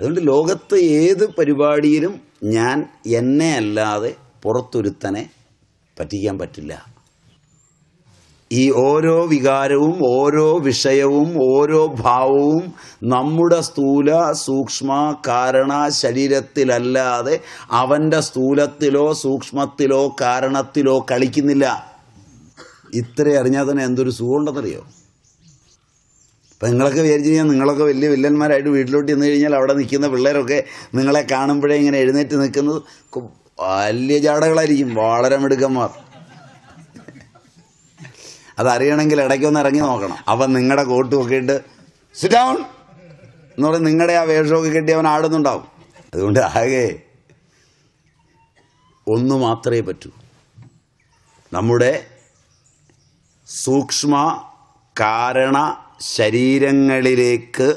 അതുകൊണ്ട് ലോകത്ത് ഏത് പരിപാടിയിലും ഞാൻ എന്നെ അല്ലാതെ പുറത്തൊരുത്തനെ പറ്റിക്കാൻ പറ്റില്ല. ഈ ഓരോ വികാരവും ഓരോ വിഷയവും ഓരോ ഭാവവും നമ്മുടെ സ്ഥൂല സൂക്ഷ്മ കാരണ ശരീരത്തിലല്ലാതെ അവന്റെ സ്ഥൂലത്തിലോ സൂക്ഷ്മത്തിലോ കാരണത്തിലോ കളിക്കുന്നില്ല. ഇത്ര അറിഞ്ഞാൽ തന്നെ എന്തൊരു സുഖമുണ്ടെന്നറിയോ? ഇപ്പം നിങ്ങളൊക്കെ വിചാരിച്ചു കഴിഞ്ഞാൽ നിങ്ങളൊക്കെ വലിയ വില്ലന്മാരായിട്ട് വീട്ടിലോട്ട് ചെന്ന് കഴിഞ്ഞാൽ അവിടെ നിൽക്കുന്ന പിള്ളേരൊക്കെ നിങ്ങളെ കാണുമ്പോഴേ ഇങ്ങനെ എഴുന്നേറ്റ് നിൽക്കുന്നത് വലിയ ജാടകളായിരിക്കും. വളരെ മിടുക്കന്മാർ. അതറിയണമെങ്കിൽ ഇടയ്ക്കൊന്ന് ഇറങ്ങി നോക്കണം. അപ്പം നിങ്ങളുടെ കോട്ടുമൊക്കെ ഇട്ട് സിറ്റ് എന്ന് പറഞ്ഞ് നിങ്ങളുടെ ആ വേഷമൊക്കെ കെട്ടി അവൻ ആടുന്നുണ്ടാവും. അതുകൊണ്ട് ആകെ ഒന്ന് മാത്രമേ പറ്റൂ. നമ്മുടെ സൂക്ഷ്മ കാരണ ശരീരങ്ങളിലേക്ക്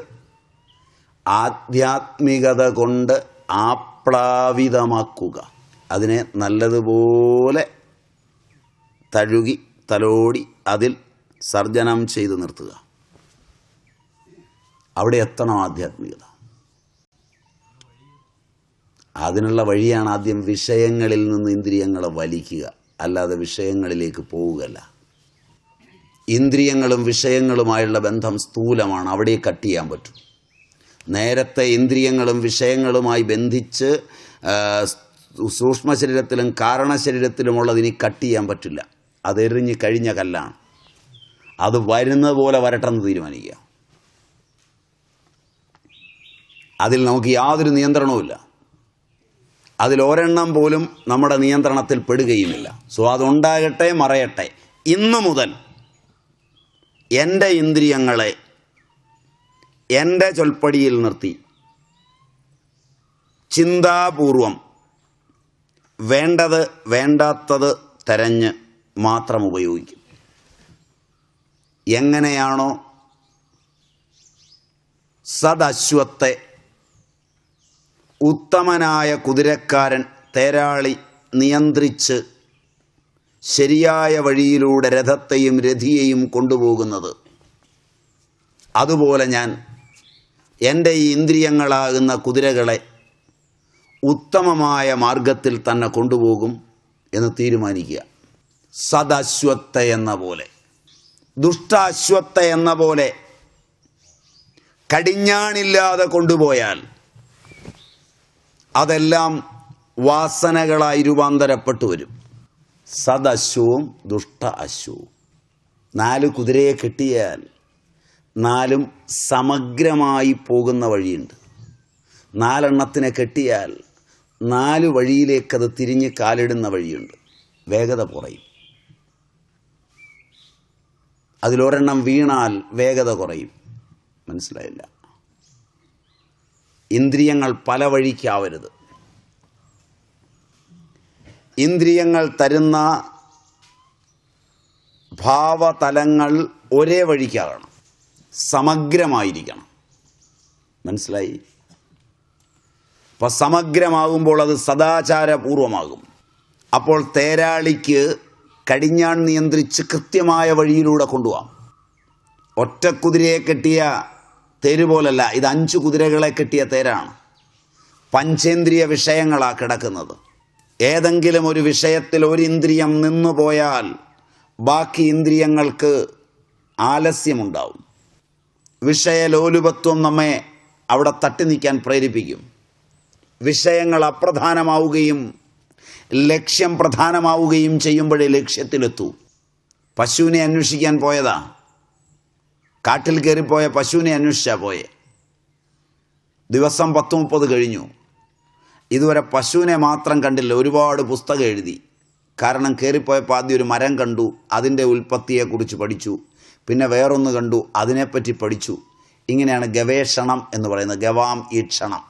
ആധ്യാത്മികത കൊണ്ട് ആപ്ലാവിതമാക്കുക. അതിനെ നല്ലതുപോലെ തഴുകി തലോടി അതിൽ സർജനം ചെയ്ത് നിർത്തുക. അവിടെ എത്തണം ആധ്യാത്മികത. അതിനുള്ള വഴിയാണ് ആദ്യം വിഷയങ്ങളിൽ നിന്ന് ഇന്ദ്രിയങ്ങളെ വലിക്കുക. അല്ലാതെ വിഷയങ്ങളിലേക്ക് പോവുകയല്ല. ഇന്ദ്രിയങ്ങളും വിഷയങ്ങളുമായുള്ള ബന്ധം സ്ഥൂലമാണ്. അവിടെ കട്ട് ചെയ്യാൻ പറ്റും. നേരത്തെ ഇന്ദ്രിയങ്ങളും വിഷയങ്ങളുമായി ബന്ധിച്ച് സൂക്ഷ്മ ശരീരത്തിലും കാരണ ശരീരത്തിലുമുള്ളത് ഇനി കട്ട് ചെയ്യാൻ പറ്റില്ല. അതെറിഞ്ഞ് കഴിഞ്ഞ കല്ലാണ്. അത് വരുന്നത് പോലെ വരട്ടെന്ന് തീരുമാനിക്കുക. അതിൽ നമുക്ക് യാതൊരു നിയന്ത്രണവുമില്ല അതിൽ ഒരെണ്ണം പോലും നമ്മുടെ നിയന്ത്രണത്തിൽ പെടുകയുമില്ല. സോ അതുണ്ടാകട്ടെ മറയട്ടെ. ഇന്നു മുതൽ എന്റെ ഇന്ദ്രിയങ്ങളെ എന്റെ ചൊൽപ്പടിയിൽ നിർത്തി. ചിന്താപൂർവം വേണ്ടത് വേണ്ടാത്തത് തെരഞ്ഞ് മാത്രം ഉപയോഗിക്കും. എങ്ങനെയാണോ സദശ്വത്തെ ഉത്തമനായ കുതിരക്കാരൻ തേരാളി നിയന്ത്രിച്ച് ശരിയായ വഴിയിലൂടെ രഥത്തെയും രഥിയെയും കൊണ്ടുപോകുന്നത്. അതുപോലെ ഞാൻ എന്റെ ഈ ഇന്ദ്രിയങ്ങളാകുന്ന കുതിരകളെ ഉത്തമമായ മാർഗത്തിൽ തന്നെ കൊണ്ടുപോകും എന്ന് തീരുമാനിക്കുക. സദശ്വത്ത എന്ന പോലെ ദുഷ്ടാശ്വത്ത എന്ന പോലെ കടിഞ്ഞാണില്ലാതെ കൊണ്ടുപോയാൽ അതെല്ലാം വാസനകളായി രൂപാന്തരപ്പെട്ടു വരും സദശ്വവും ദുഷ്ട അശ്വവും. നാല് കുതിരയെ കെട്ടിയാൽ നാലും സമഗ്രമായി പോകുന്ന വഴിയുണ്ട്. നാലെണ്ണത്തിനെ കെട്ടിയാൽ നാല് വഴിയിലേക്കത് തിരിഞ്ഞ് കാലിടുന്ന വഴിയുണ്ട്. വേഗത കുറയും. അതിലൊരെണ്ണം വീണാൽ വേഗത കുറയും. മനസ്സിലായില്ല? ഇന്ദ്രിയങ്ങൾ പല വഴിക്കാവരുത്. ഇന്ദ്രിയങ്ങൾ തരുന്ന ഭാവതലങ്ങൾ ഒരേ വഴിക്കാകണം സമഗ്രമായിരിക്കണം. മനസ്സിലായി? അപ്പം സമഗ്രമാകുമ്പോൾ അത് സദാചാരപൂർവമാകും. അപ്പോൾ തേരാളിക്ക് കടിഞ്ഞാൺ നിയന്ത്രിച്ച് കൃത്യമായ വഴിയിലൂടെ കൊണ്ടുപോകാം. ഒറ്റ കുതിരയെ കെട്ടിയ തേര് പോലല്ല ഇത് അഞ്ച് കുതിരകളെ കെട്ടിയ തേരാണ്. പഞ്ചേന്ദ്രിയ വിഷയങ്ങളാണ് കിടക്കുന്നത്. ഏതെങ്കിലും ഒരു വിഷയത്തിൽ ഒരു ഇന്ദ്രിയം നിന്നുപോയാൽ ബാക്കി ഇന്ദ്രിയങ്ങൾക്ക് ആലസ്യമുണ്ടാവും. വിഷയലോലുപത്വം നമ്മെ അവിടെ തട്ടി നിൽക്കാൻ പ്രേരിപ്പിക്കും. വിഷയങ്ങൾ അപ്രധാനമാവുകയും ലക്ഷ്യം പ്രധാനമാവുകയും ചെയ്യുമ്പോഴേ ലക്ഷ്യത്തിലെത്തൂ. പശുവിനെ അന്വേഷിക്കാൻ പോയതാ. കാട്ടിൽ കയറിപ്പോയ പശുവിനെ അന്വേഷിച്ചാ പോയെ. ദിവസം പത്ത് മുപ്പത് കഴിഞ്ഞു. ഇതുവരെ പശുവിനെ മാത്രം കണ്ടില്ല ഒരുപാട് പുസ്തകം എഴുതി. കാരണം കയറിപ്പോയപ്പോൾ ആദ്യം ഒരു മരം കണ്ടു അതിന്റെ ഉൽപ്പത്തിയെക്കുറിച്ച് പഠിച്ചു. പിന്നെ വേറൊന്ന് കണ്ടു അതിനെപ്പറ്റി പഠിച്ചു. ഇങ്ങനെയാണ് ഗവേഷണം എന്ന് പറയുന്നത്. ഗവാം ഈക്ഷണം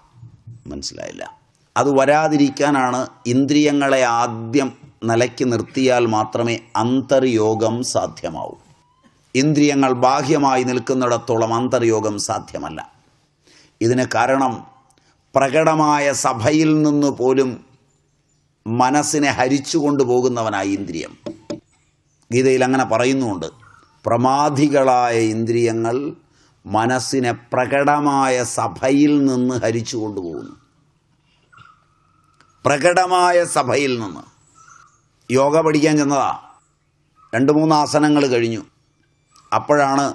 മനസ്സിലായില്ല. അത് വരാതിരിക്കാനാണ് ഇന്ദ്രിയങ്ങളെ ആദ്യം നിലയ്ക്ക് നിർത്തിയാൽ മാത്രമേ അന്തർയോഗം സാധ്യമാവൂ. ഇന്ദ്രിയങ്ങൾ ബാഹ്യമായി നിൽക്കുന്നിടത്തോളം അന്തർയോഗം സാധ്യമല്ല. ഇതിന് കാരണം പ്രകടമായ സഭയിൽ നിന്ന് പോലും മനസ്സിനെ ഹരിച്ചു കൊണ്ടുപോകുന്നവനായി ഇന്ദ്രിയം. ഗീതയിൽ അങ്ങനെ പറയുന്നുണ്ട്. പ്രമാധികളായ ഇന്ദ്രിയങ്ങൾ മനസ്സിനെ പ്രകടമായ സഭയിൽ നിന്ന് ഹരിച്ചു കൊണ്ടുപോകുന്നു. പ്രകടമായ സഭയിൽ നിന്ന്. യോഗ പഠിക്കാൻ ചെന്നതാ. രണ്ട് മൂന്ന് ആസനങ്ങൾ കഴിഞ്ഞു. അപ്പോഴാണ്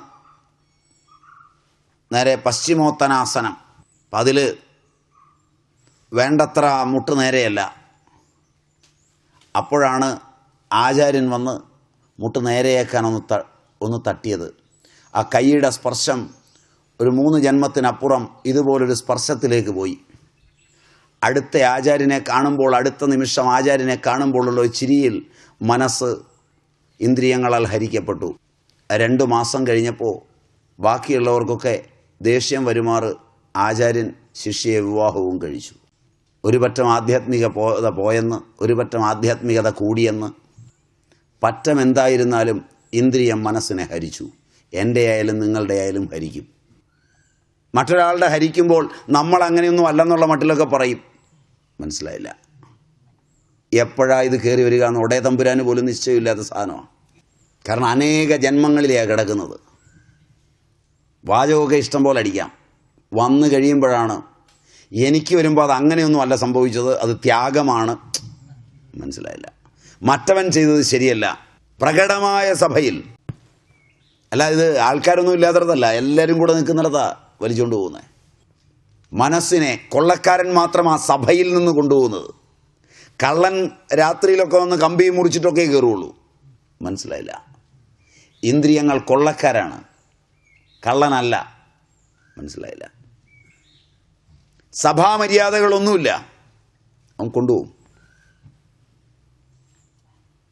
നേരെ പശ്ചിമോത്തനാസനം. അപ്പം അതിൽ വേണ്ടത്ര മുട്ട് നേരെയല്ല. അപ്പോഴാണ് ആചാര്യൻ വന്ന് മുട്ട് നേരെയേക്കാൻ ഒന്ന് ത ഒന്ന് തട്ടിയത്. ആ കൈയുടെ സ്പർശം ഒരു മൂന്ന് ജന്മത്തിനപ്പുറം ഇതുപോലൊരു സ്പർശത്തിലേക്ക് പോയി. അടുത്ത ആചാര്യനെ കാണുമ്പോൾ അടുത്ത നിമിഷം ആചാര്യനെ കാണുമ്പോഴുള്ള ചിരിയിൽ മനസ്സ് ഇന്ദ്രിയങ്ങളാൽ ഹരിക്കപ്പെട്ടു. രണ്ട് മാസം കഴിഞ്ഞപ്പോൾ ബാക്കിയുള്ളവർക്കൊക്കെ ദേഷ്യം വരുമാറ് ആചാര്യൻ ശിഷ്യയെ വിവാഹവും കഴിച്ചു. ഒരു പറ്റം ആധ്യാത്മിക പോത പോയെന്ന് ഒരുപറ്റം ആധ്യാത്മികത കൂടിയെന്ന്. പറ്റം എന്തായിരുന്നാലും ഇന്ദ്രിയം മനസ്സിനെ ഹരിച്ചു. എന്റെ ആയാലും നിങ്ങളുടെ ആയാലും ഹരിക്കും. മറ്റൊരാളുടെ ഹരിക്കുമ്പോൾ നമ്മൾ അങ്ങനെയൊന്നും അല്ലെന്നുള്ള മട്ടിലൊക്കെ പറയും. മനസ്സിലായില്ല. എപ്പോഴാ ഇത് കയറി വരിക എന്ന് ഒടേ തമ്പുരാന് പോലും നിശ്ചയമില്ലാത്ത സാധനമാണ്. കാരണം അനേക ജന്മങ്ങളിലെയാണ് കിടക്കുന്നത്. വാചകമൊക്കെ ഇഷ്ടം പോലെ അടിക്കാം. വന്നു കഴിയുമ്പോഴാണ് എനിക്ക് വരുമ്പോൾ അത് അങ്ങനെയൊന്നും അല്ല സംഭവിച്ചത്. അത് ത്യാഗമാണ്. മനസ്സിലായില്ല. മറ്റവൻ ചെയ്തത് ശരിയല്ല. പ്രകടമായ സഭയിൽ. അല്ല ഇത് ആൾക്കാരൊന്നും ഇല്ലാത്തടത്തല്ല. എല്ലാവരും കൂടെ നിൽക്കുന്നിടത്താ വലിച്ചുകൊണ്ട് പോകുന്നത് മനസ്സിനെ കൊള്ളക്കാരൻ മാത്രം ആ സഭയിൽ നിന്ന് കൊണ്ടുപോകുന്നത്. കള്ളൻ രാത്രിയിലൊക്കെ വന്ന് കമ്പി മുറിച്ചിട്ടൊക്കെ കയറുള്ളൂ. മനസ്സിലായില്ല. ഇന്ദ്രിയങ്ങൾ കൊള്ളക്കാരാണ്. കള്ളനല്ല. മനസ്സിലായില്ല. സഭാമര്യാദകളൊന്നുമില്ല. അവൻ കൊണ്ടുപോകും.